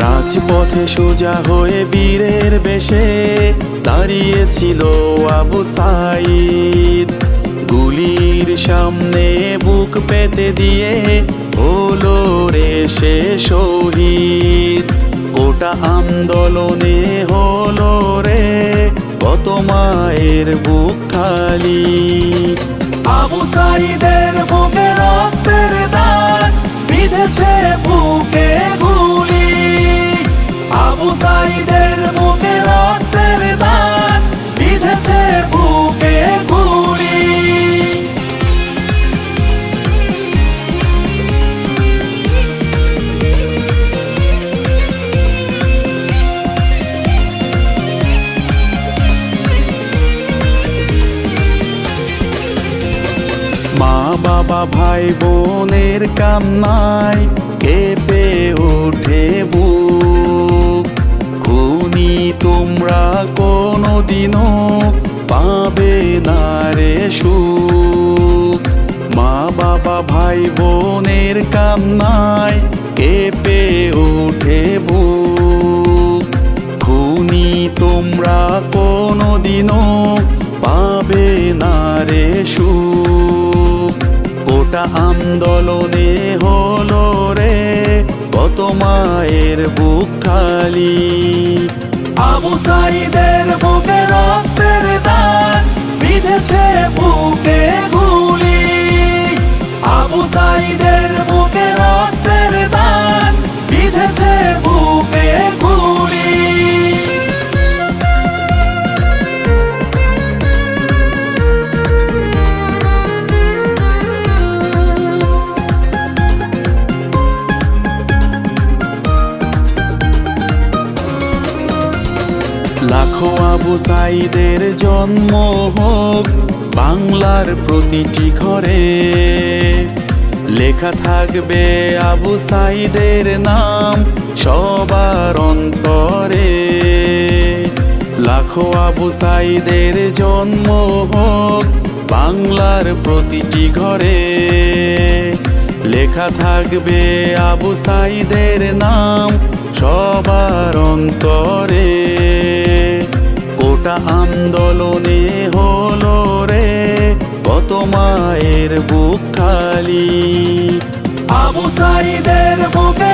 রাজপথে সোজা হয়ে বীরের বেশে দাঁড়িয়েছিল আবু সাইদ। গুলির সামনে বুক পেতে দিয়ে হলো শহীদ। গোটা আন্দোলনে হলো রে, কত মায়ের বুক খালি। আবু সাইদের বুকে রক্তের দাগ বিধেছে বুকে গুলি। আবু সাইদের বাবা ভাই বোনের কান্নায় কেঁপে ওঠে বুক। খুনি তোমরা কোনো দিনও পাবে না রে সুখ। মা বাবা ভাই বোনের কান্নায় কেঁপে ওঠে বুক। খুনি তোমরা কোনো দিনও পাবে না রে সুখ। গোটা আন্দোলনে হলো রে, কত মায়ের বুক খালি। আবু সাইদের বুকে রক্তের দান বিধেছে বুকে লাখো আবু সাইদের জন্ম হোক বাংলার প্রতিটি ঘরে। লেখা থাকবে আবু সাইদের নাম সবার অন্তরে। লাখো আবু সাইদের জন্ম হোক বাংলার প্রতিটি ঘরে। লেখা থাকবে আবু সাইদের নাম সবার অন্তরে। গোটা আন্দোলনে হলো রে কত মায়ের বুক খালি। আবু সাইদের বুকে